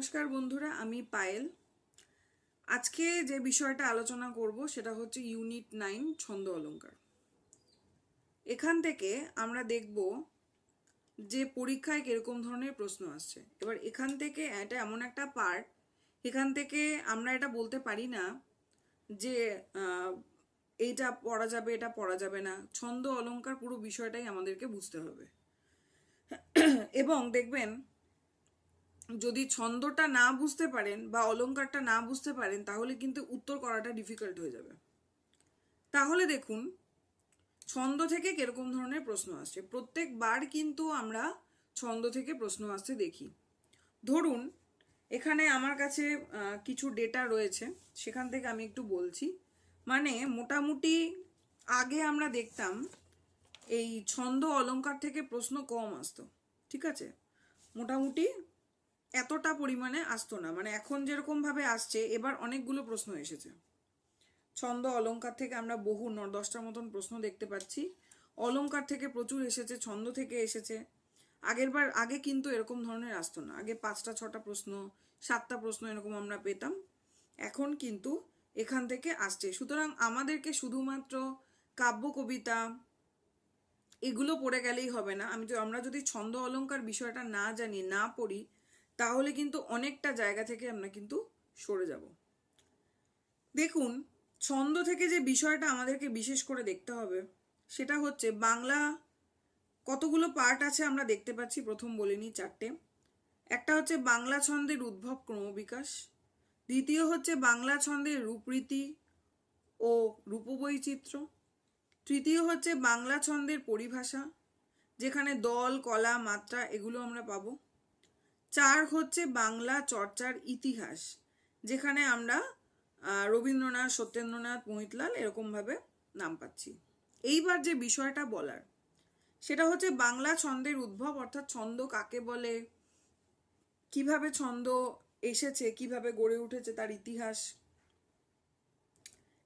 নমস্কার বন্ধুরা, আমি পায়েল। আজকে যে বিষয়টা আলোচনা করব সেটা হচ্ছে ইউনিট নাইন, ছন্দ অলঙ্কার। এখান থেকে আমরা দেখব যে পরীক্ষায় কীরকম ধরনের প্রশ্ন আসছে। এবার এখান থেকে এটা এমন একটা পার্ট এখান থেকে আমরা এটা বলতে পারি না যে এইটা পড়া যাবে, এটা পড়া যাবে না। ছন্দ অলঙ্কার পুরো বিষয়টাই আমাদেরকে বুঝতে হবে। এবং দেখবেন, যদি ছন্দটা না বুঝতে পারেন বা অলংকারটা না বুঝতে পারেন, তাহলে কিন্তু উত্তর করাটা ডিফিকাল্ট হয়ে যাবে। তাহলে দেখুন, ছন্দ থেকে কীরকম ধরনের প্রশ্ন আসছে? প্রত্যেকবার কিন্তু আমরা ছন্দ থেকে প্রশ্ন আসতে দেখি। ধরুন, এখানে আমার কাছে কিছু ডেটা রয়েছে, সেখান থেকে আমি একটু বলছি। মানে মোটামুটি আগে আমরা দেখতাম এই ছন্দ অলঙ্কার থেকে প্রশ্ন কম আসতো, ঠিক আছে? মোটামুটি এতটা পরিমাণে আসতো না মানে এখন যেরকম ভাবে আসছে, এবার অনেকগুলো প্রশ্ন এসেছে। ছন্দ অলংকার থেকে আমরা বহু ন, দশটার মতন প্রশ্ন দেখতে পাচ্ছি। অলঙ্কার থেকে প্রচুর এসেছে, ছন্দ থেকে এসেছে। আগের বার, আগে কিন্তু এরকম ধরনের আসতো না। আগে পাঁচটা, ছটা প্রশ্ন, সাতটা প্রশ্ন এরকম আমরা পেতাম। এখন কিন্তু এখান থেকে আসছে। সুতরাং আমাদেরকে শুধুমাত্র কাব্য, কবিতা এগুলো পড়ে গেলেই হবে না। আমি আমরা যদি ছন্দ অলঙ্কার বিষয়টা না জানি, না পড়ি, তাহলে কিন্তু অনেকটা জায়গা থেকে আমরা কিন্তু সরে যাব। দেখুন, ছন্দ থেকে যে বিষয়টা আমাদেরকে বিশেষ করে দেখতে হবে, সেটা হচ্ছে বাংলা কতগুলো পার্ট আছে আমরা দেখতে পাচ্ছি। প্রথম বলে নিই চারটে। একটা হচ্ছে বাংলা ছন্দের উদ্ভব ক্রমবিকাশ। দ্বিতীয় হচ্ছে বাংলা ছন্দের রূপরীতি ও রূপবৈচিত্র্য। তৃতীয় হচ্ছে বাংলা ছন্দের পরিভাষা, যেখানে দল, কলা, মাত্রা এগুলো আমরা পাবো। চার হচ্ছে বাংলা চর্চার ইতিহাস, যেখানে আমরা রবীন্দ্রনাথ, সত্যেন্দ্রনাথ, মোহিতলাল এরকমভাবে নাম পাচ্ছি। এইবার যে বিষয়টা বলার, সেটা হচ্ছে বাংলা ছন্দের উদ্ভব, অর্থাৎ ছন্দ কাকে বলে, কীভাবে ছন্দ এসেছে, কীভাবে গড়ে উঠেছে তার ইতিহাস,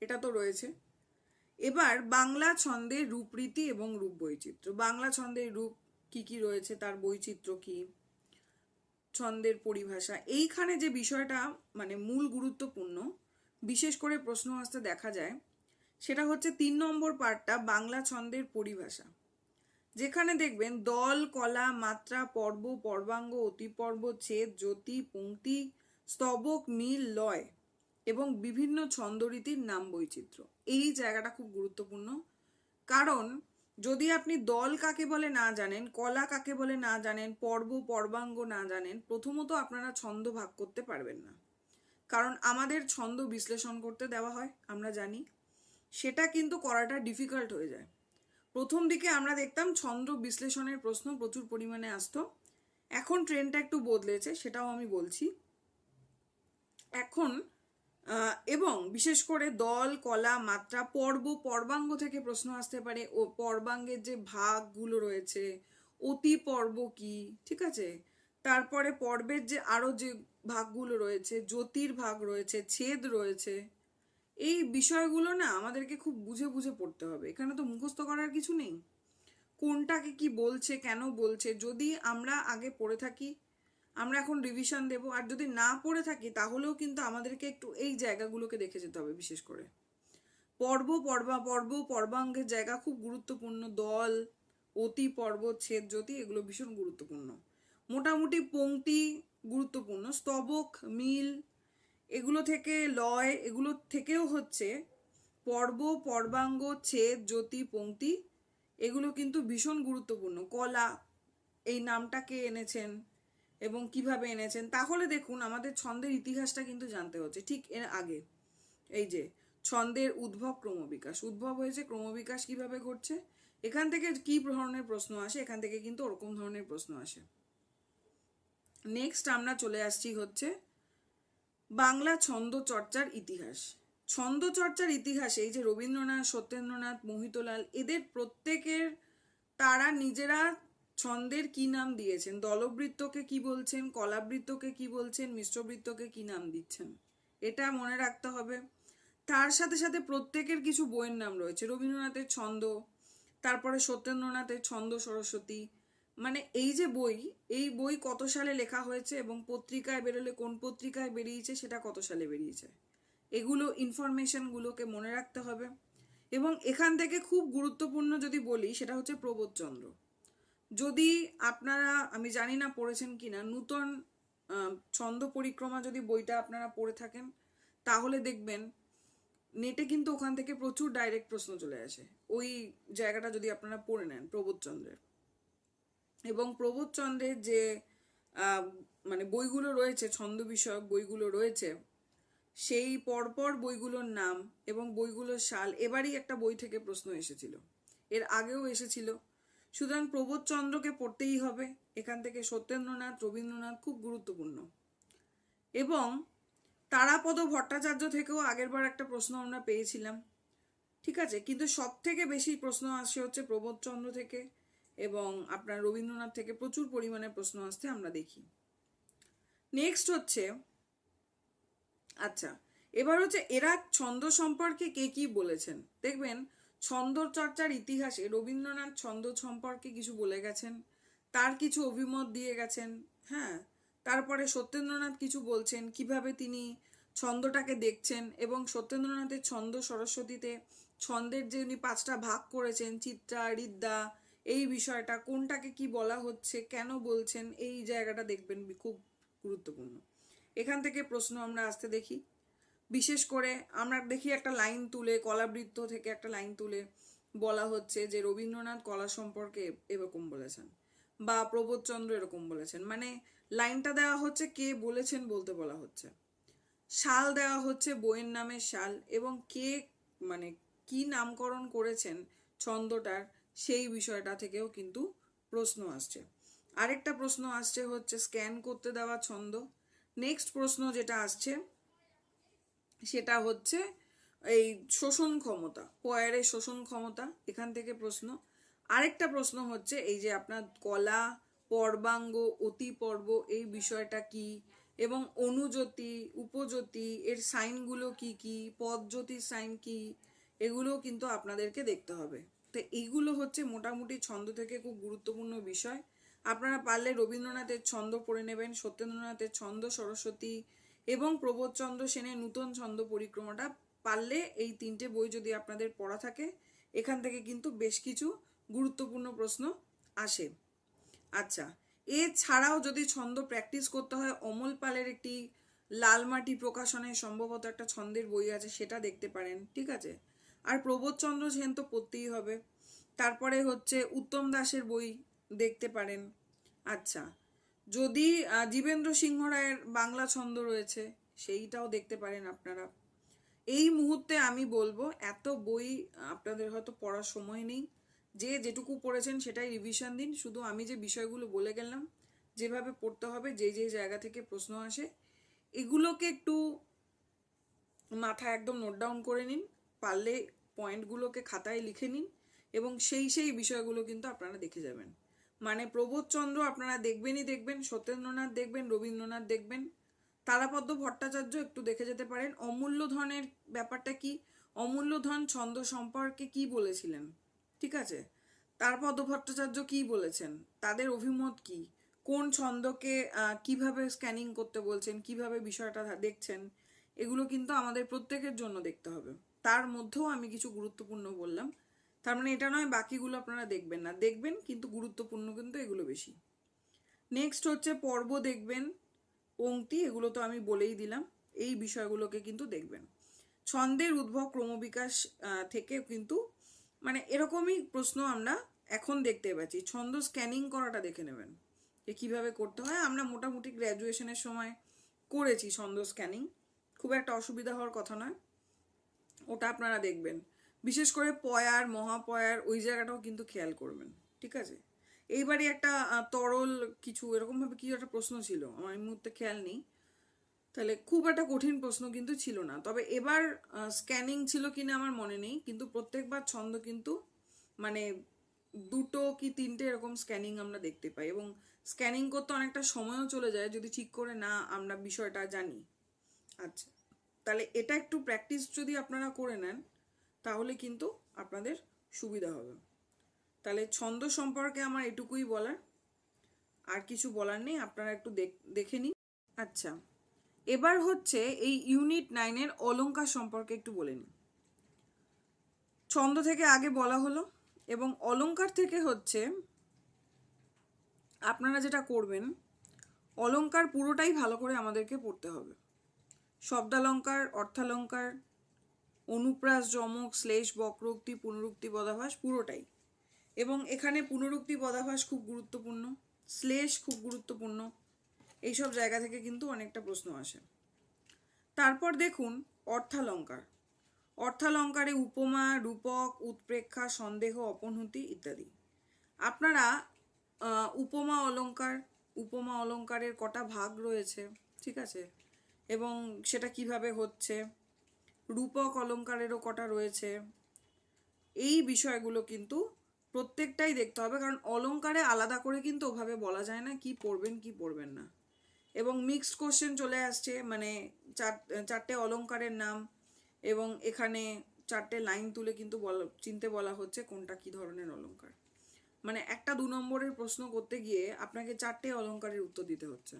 এটা তো রয়েছে। এবার বাংলা ছন্দের রূপরীতি এবং রূপ বৈচিত্র্য বাংলা ছন্দের রূপ কি কি রয়েছে, তার বৈচিত্র্য কি, ছন্দের পরিভাষা, এইখানে যে বিষয়টা মানে মূল গুরুত্বপূর্ণ, বিশেষ করে প্রশ্ন আসতে দেখা যায়, সেটা হচ্ছে তিন নম্বর পার্টটা বাংলা ছন্দের পরিভাষা। যেখানে দেখবেন দল, কলা, মাত্রা, পর্ব, পর্বাঙ্গ, অতিপর্ব, ছেদ, জ্যোতি পংক্তি স্তবক, মিল, লয় এবং বিভিন্ন ছন্দরীতির নাম বৈচিত্র্য। এই জায়গাটা খুব গুরুত্বপূর্ণ। কারণ যদি আপনি দল কাকে বলে না জানেন, কলা কাকে বলে না জানেন, পর্ব, পর্বাঙ্গ না জানেন, প্রথমত আপনারা ছন্দ ভাগ করতে পারবেন না। কারণ আমাদের ছন্দ বিশ্লেষণ করতে দেওয়া হয়, আমরা জানি। সেটা কিন্তু করাটা ডিফিকাল্ট হয়ে যায়। প্রথম দিকে আমরা দেখতাম ছন্দ বিশ্লেষণের প্রশ্ন প্রচুর পরিমাণে আসতো। এখন ট্রেনটা একটু বদলেছে, সেটাও আমি বলছি। এখন এবং বিশেষ করে দল, কলা, মাত্রা, পর্ব, পর্বাঙ্গ থেকে প্রশ্ন আসতে পারে। ও, পর্বাঙ্গের যে ভাগগুলো রয়েছে, অতি পর্ব কি, ঠিক আছে? তারপরে পর্বের যে আরও যে ভাগগুলো রয়েছে জ্যোতির ভাগ রয়েছে, ছেদ রয়েছে এই বিষয়গুলো না আমাদেরকে খুব বুঝে বুঝে পড়তে হবে। এখানে তো মুখস্থ করার কিছু নেই। কোনটাকে কি বলছে, কেন বলছে? যদি আমরা আগে পড়ে থাকি, আমরা এখন রিভিশন দেব। আর যদি না পড়ে থাকি, তাহলেও কিন্তু আমাদেরকে একটু এই জায়গাগুলোকে দেখে যেতে হবে বিশেষ করে। পর্ব, পর্বা, পর্ব, পর্বাঙ্গের জায়গা খুব গুরুত্বপূর্ণ। দল, অতি, পর্ব, ছেদ, জ্যোতি, এগুলো ভীষণ গুরুত্বপূর্ণ। মোটামুটি পংক্তি গুরুত্বপূর্ণ। স্তবক, মিল এগুলো থেকে লয়, এগুলো থেকেও হচ্ছে পর্ব, পর্বাঙ্গ, ছেদ, জ্যোতি পংক্তি এগুলো কিন্তু ভীষণ গুরুত্বপূর্ণ। কলা, এই নামটা কে এনেছেন এবং কীভাবে এনেছেন, তাহলে দেখুন আমাদের ছন্দের ইতিহাসটা কিন্তু জানতে হচ্ছে। ঠিক এর আগে, এই যে, ছন্দের উদ্ভব ক্রমবিকাশ। উদ্ভব হয়েছে, ক্রমবিকাশ কীভাবে ঘটছে? এখান থেকে কি ধরনের প্রশ্ন আসে? এখান থেকে কিন্তু ওরকম ধরনের প্রশ্ন আসে। নেক্সট আমরা চলে আসছি হচ্ছে বাংলা ছন্দ চর্চার ইতিহাস। ছন্দ চর্চার ইতিহাসে, এই যে রবীন্দ্রনাথ, সত্যেন্দ্রনাথ, মোহিতলাল, এদের প্রত্যেকের তারা নিজেরা ছন্দের কি নাম দিয়েছেন? দলবৃত্তকে কি বলছেন? কলাবৃত্তকে কি বলছেন? মিশ্রবৃত্তকে কি নাম দিচ্ছেন? এটা মনে রাখতে হবে। তার সাথে সাথে প্রত্যেকের কিছু বইয়ের নাম রয়েছে। রবীন্দ্রনাথের ছন্দ, তারপরে সত্যেন্দ্রনাথের ছন্দ সরস্বতী মানে এই যে বই, এই বই কত সালে লেখা হয়েছে এবং পত্রিকায় বেরোলে কোন পত্রিকায় বেরিয়েছে, সেটা কত সালে বেরিয়েছে? এগুলো ইনফরমেশনগুলোকে মনে রাখতে হবে। এবং এখান থেকে খুব গুরুত্বপূর্ণ যদি বলি, সেটা হচ্ছে প্রবোধচন্দ্র যদি আপনারা, আমি জানি না পড়েছেন কিনা, নূতন ছন্দ পরিক্রমা যদি বইটা আপনারা পড়ে থাকেন, তাহলে দেখবেন নেটে কিন্তু ওখান থেকে প্রচুর ডাইরেক্ট প্রশ্ন চলে আসে। ওই জায়গাটা যদি আপনারা পড়ে নেন প্রবোধচন্দ্রের এবং প্রবোধচন্দ্রের যে মানে বইগুলো রয়েছে ছন্দ বিষয়ক বইগুলো রয়েছে, সেই পরপর বইগুলোর নাম এবং বইগুলোর সাল এবারই একটা বই থেকে প্রশ্ন এসেছিল। এর আগেও এসেছিল। সুতরাং প্রবোধচন্দ্রকে পড়তেই হবে। এখান থেকে সত্যেন্দ্রনাথ, রবীন্দ্রনাথ খুব গুরুত্বপূর্ণ। এবং তারাপদ ভট্টাচার্য থেকেও আগেরবার একটা প্রশ্ন আমরা পেয়েছিলাম। ঠিক আছে? কিন্তু সব থেকে বেশি প্রশ্ন আসে হচ্ছে প্রবোধচন্দ্র থেকে। এবং আপনার রবীন্দ্রনাথ থেকে প্রচুর পরিমাণে প্রশ্ন আসতে আমরা দেখি। নেক্সট হচ্ছে আচ্ছা এবার হচ্ছে এরা ছন্দ সম্পর্কে কে কি বলেছেন? দেখবেন, ছন্দ চর্চার ইতিহাসে রবীন্দ্রনাথ ছন্দ সম্পর্কে কিছু বলে গেছেন, তার কিছু অভিমত দিয়ে গেছেন হ্যাঁ তারপরে সত্যেন্দ্রনাথ কিছু বলছেন, কীভাবে তিনি ছন্দটাকে দেখছেন এবং সত্যেন্দ্রনাথের ছন্দ সরস্বতীতে ছন্দের যে উনি পাঁচটা ভাগ করেছেন, চিত্রা, রিদ্দা এই বিষয়টা, কোনটাকে কি বলা হচ্ছে, কেন বলছেন, এই জায়গাটা দেখবেন খুব গুরুত্বপূর্ণ। এখান থেকে প্রশ্ন আমরা আসতে দেখি। বিশেষ করে আমরা দেখি একটা লাইন তুলে, কলাবৃত্ত থেকে একটা লাইন তুলে বলা হচ্ছে যে রবীন্দ্রনাথ কলা সম্পর্কে এরকম বলেছেন বা প্রবোধচন্দ্র এরকম বলেছেন। মানে লাইনটা দেওয়া হচ্ছে কে বলেছেন বলতে বলা হচ্ছে। শাল দেওয়া হচ্ছে বইয়ের নামে শাল এবং কে মানে কি নামকরণ করেছেন ছন্দটার সেই বিষয়টা থেকেও কিন্তু প্রশ্ন আসছে। আরেকটা প্রশ্ন আসছে হচ্ছে স্ক্যান করতে দেওয়া ছন্দ। নেক্সট প্রশ্ন যেটা আসছে, সেটা হচ্ছে এই শোষণ ক্ষমতা পয়ারের শোষণ ক্ষমতা, এখান থেকে প্রশ্ন। আরেকটা প্রশ্ন হচ্ছে এই যে আপনার কলা, পর্বাঙ্গ অতি পর্ব এই বিষয়টা কি? এবং অনুজ্যোতি, উপজ্যোতি, এর সাইনগুলো কি কি? পদজ্যোতির সাইন কি? এগুলো কিন্তু আপনাদেরকে দেখতে হবে। তো এইগুলো হচ্ছে মোটামুটি ছন্দ থেকে খুব গুরুত্বপূর্ণ বিষয়। আপনারা পারলে রবীন্দ্রনাথের ছন্দ পড়ে নেবেন, সত্যেন্দ্রনাথের ছন্দ, সরস্বতী এবং প্রবোধচন্দ্র সেনের নূতন ছন্দ পরিক্রমাটা পারলে এই তিনটে বই যদি আপনাদের পড়া থাকে, এখান থেকে কিন্তু বেশ কিছু গুরুত্বপূর্ণ প্রশ্ন আসে। আচ্ছা এছাড়াও যদি ছন্দ প্র্যাকটিস করতে হয়, অমল পালের একটি লাল মাটি প্রকাশনের সম্ভবত একটা ছন্দের বই আছে, সেটা দেখতে পারেন, ঠিক আছে? আর প্রবোধচন্দ্র সেন তো পড়তেই হবে। তারপরে হচ্ছে উত্তম দাসের বই দেখতে পারেন। আচ্ছা যদি জীবেন্দ্র সিংহ রায়ের বাংলা ছন্দ রয়েছে, সেইটাও দেখতে পারেন আপনারা। এই মুহূর্তে আমি বলব, এত বই আপনাদের হয়তো পড়ার সময় নেই। যে যেটুকু পড়েছেন সেটাই রিভিশন দিন। শুধু আমি যে বিষয়গুলো বলে গেলাম, যেভাবে পড়তে হবে, যে যে জায়গা থেকে প্রশ্ন আসে, এগুলোকে একটু মাথায় একদম নোট ডাউন করে নিন। পারলে পয়েন্টগুলোকে খাতায় লিখে নিন এবং সেই সেই বিষয়গুলো কিন্তু আপনারা দেখে যাবেন। মানে প্রবোধচন্দ্র আপনারা দেখবেনই দেখবেন, সত্যেন্দ্রনাথ দেখবেন, রবীন্দ্রনাথ দেখবেন, তারাপদ্ম ভট্টাচার্য একটু দেখে যেতে পারেন। অমূল্য ধনের ব্যাপারটা কি? অমূল্য ধন ছন্দ সম্পর্কে কি বলেছিলেন? ঠিক আছে? তারাপদ ভট্টাচার্য কি বলেছেন? তাদের অভিমত কি? কোন ছন্দকে কীভাবে স্ক্যানিং করতে বলছেন? কীভাবে বিষয়টা দেখছেন? এগুলো কিন্তু আমাদের প্রত্যেকের জন্য দেখতে হবে। তার মধ্যেও আমি কিছু গুরুত্বপূর্ণ বললাম। তার মানে এটা নয়, বাকিগুলো আপনারা দেখবেন না। দেখবেন, কিন্তু গুরুত্বপূর্ণ কিন্তু এগুলো বেশি। নেক্সট হচ্ছে পর্ব দেখবেন, পংক্তি, এগুলো তো আমি বলেই দিলাম। এই বিষয়গুলোকে কিন্তু দেখবেন। ছন্দের উদ্ভব ক্রমবিকাশ থেকে কিন্তু মানে এরকমই প্রশ্ন আমরা এখন দেখতে পাচ্ছি। ছন্দ স্ক্যানিং করাটা দেখে নেবেন, যে কীভাবে করতে হয়। আমরা মোটামুটি গ্র্যাজুয়েশনের সময় করেছি ছন্দ স্ক্যানিং খুব একটা অসুবিধা হওয়ার কথা নয়। ওটা আপনারা দেখবেন। বিশেষ করে পয়ার, মহাপয়ার, ওই জায়গাটাও কিন্তু খেয়াল করবেন, ঠিক আছে? এইবারই একটা তরল কিছু, এরকমভাবে কিছু একটা প্রশ্ন ছিল, আমার এই মুহূর্তে খেয়াল নেই। তাহলে খুব একটা কঠিন প্রশ্ন কিন্তু ছিল না। তবে এবার স্ক্যানিং ছিল কিনা আমার মনে নেই, কিন্তু প্রত্যেকবার ছন্দ কিন্তু মানে দুটো কি তিনটে এরকম স্ক্যানিং আমরা দেখতে পাই এবং স্ক্যানিং করতে অনেকটা সময়ও চলে যায় যদি ঠিক করে না আমরা বিষয়টা জানি। আচ্ছা। তাহলে এটা একটু প্র্যাকটিস যদি আপনারা করে নেন, তাহলে কিন্তু আপনাদের সুবিধা হবে। তাহলে ছন্দ সম্পর্কে আমার এটুকুই বলার। আর কিছু বলার নেই, আপনারা একটু দেখ- নিন। আচ্ছা এবার হচ্ছে এই ইউনিট নাইনের অলঙ্কার সম্পর্কে একটু বলে নিন ছন্দ থেকে আগে বলা হলো এবং অলঙ্কার থেকে হচ্ছে আপনারা যেটা করবেন, অলঙ্কার পুরোটাই ভালো করে আমাদেরকে পড়তে হবে। শব্দালঙ্কার, অর্থালঙ্কার, অনুপ্রাস যমক, শ্লেষ বক্রোক্তি, পুনরুক্তি পদাভাস পুরোটাই। এবং এখানে পুনরুক্তি পদাভাস খুব গুরুত্বপূর্ণ, শ্লেষ খুব গুরুত্বপূর্ণ, এইসব জায়গা থেকে কিন্তু অনেকটা প্রশ্ন আসে। তারপর দেখুন অর্থালঙ্কার। অর্থালঙ্কারে উপমা, রূপক, উৎপ্রেক্ষা, সন্দেহ, অপনহুতি ইত্যাদি। আপনারা উপমা অলঙ্কার, উপমা অলঙ্কারের কটা ভাগ রয়েছে, ঠিক আছে? এবং সেটা কীভাবে হচ্ছে? রূপক অলংকারেরও কটা রয়েছে? এই বিষয়গুলো কিন্তু প্রত্যেকটাই দেখতে হবে, কারণ অলংকারে আলাদা করে কিন্তু ওভাবে বলা যায় না কি পড়বেন কি পড়বেন না। এবং মিক্সড কোশ্চেন চলে আসছে মানে চার, চারটে অলংকারের নাম এবং এখানে চারটে লাইন তুলে কিন্তু বলা, চিনতে বলা হচ্ছে কোনটা কি ধরনের অলংকার মানে একটা দু নম্বরের প্রশ্ন করতে গিয়ে আপনাকে চারটে অলংকারের উত্তর দিতে হচ্ছে।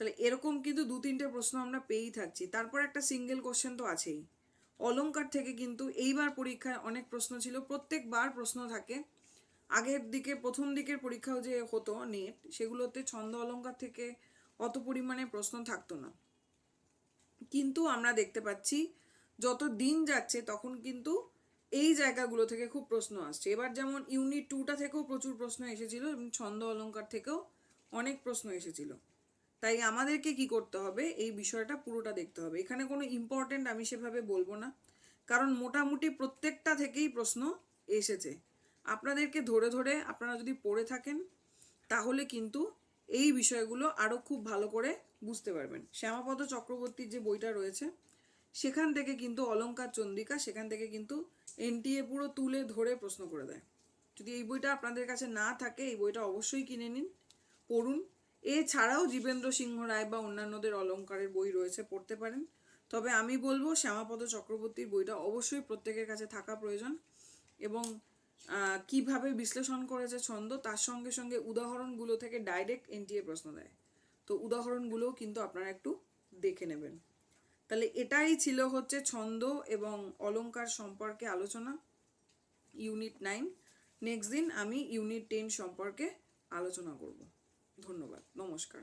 তাহলে এরকম কিন্তু দু তিনটে প্রশ্ন আমরা পেয়েই থাকছি। তারপর একটা সিঙ্গেল কোশ্চেন তো আছেই। অলঙ্কার থেকে কিন্তু এইবার পরীক্ষায় অনেক প্রশ্ন ছিল, প্রত্যেকবার প্রশ্ন থাকে। আগের দিকে, প্রথম দিকের পরীক্ষাও যে হতো নেট সেগুলোতে ছন্দ অলংকার থেকে অত পরিমাণে প্রশ্ন থাকতো না। কিন্তু আমরা দেখতে পাচ্ছি, যত দিন যাচ্ছে তখন কিন্তু এই জায়গাগুলো থেকে খুব প্রশ্ন আসছে। এবার যেমন ইউনিট টুটা থেকেও প্রচুর প্রশ্ন এসেছিল এবং ছন্দ অলংকার থেকেও অনেক প্রশ্ন এসেছিল। তাই আমাদেরকে কি করতে হবে? এই বিষয়টা পুরোটা দেখতে হবে। এখানে কোনো ইম্পর্টেন্ট আমি সেভাবে বলব না। কারণ মোটামুটি প্রত্যেকটা থেকেই প্রশ্ন এসেছে। আপনাদেরকে ধরে ধরে আপনারা যদি পড়ে থাকেন, তাহলে কিন্তু এই বিষয়গুলো আরও খুব ভালো করে বুঝতে পারবেন। শ্যামাপদ চক্রবর্তীর যে বইটা রয়েছে, সেখান থেকে কিন্তু অলঙ্কার চন্দ্রিকা, সেখান থেকে কিন্তু এনটিএ পুরো তুলে ধরে প্রশ্ন করে দেয়। যদি এই বইটা আপনাদের কাছে না থাকে, এই বইটা অবশ্যই কিনে নিন, পড়ুন। এছাড়াও জীবেন্দ্র সিংহ রায় বা অন্যান্যদের অলংকারের বই রয়েছে, পড়তে পারেন। তবে আমি বলব, শ্যামাপদ চক্রবর্তীর বইটা অবশ্যই প্রত্যেকের কাছে থাকা প্রয়োজন এবং কীভাবে বিশ্লেষণ করেছে ছন্দ, তার সঙ্গে সঙ্গে উদাহরণগুলো থেকে ডাইরেক্ট এনটিএ প্রশ্ন দেয়। তো উদাহরণগুলোও কিন্তু আপনারা একটু দেখে নেবেন। তাহলে এটাই ছিল হচ্ছে ছন্দ এবং অলঙ্কার সম্পর্কে আলোচনা, ইউনিট নাইন। নেক্সট দিন আমি ইউনিট টেন সম্পর্কে আলোচনা করব। ধন্যবাদ নমস্কার।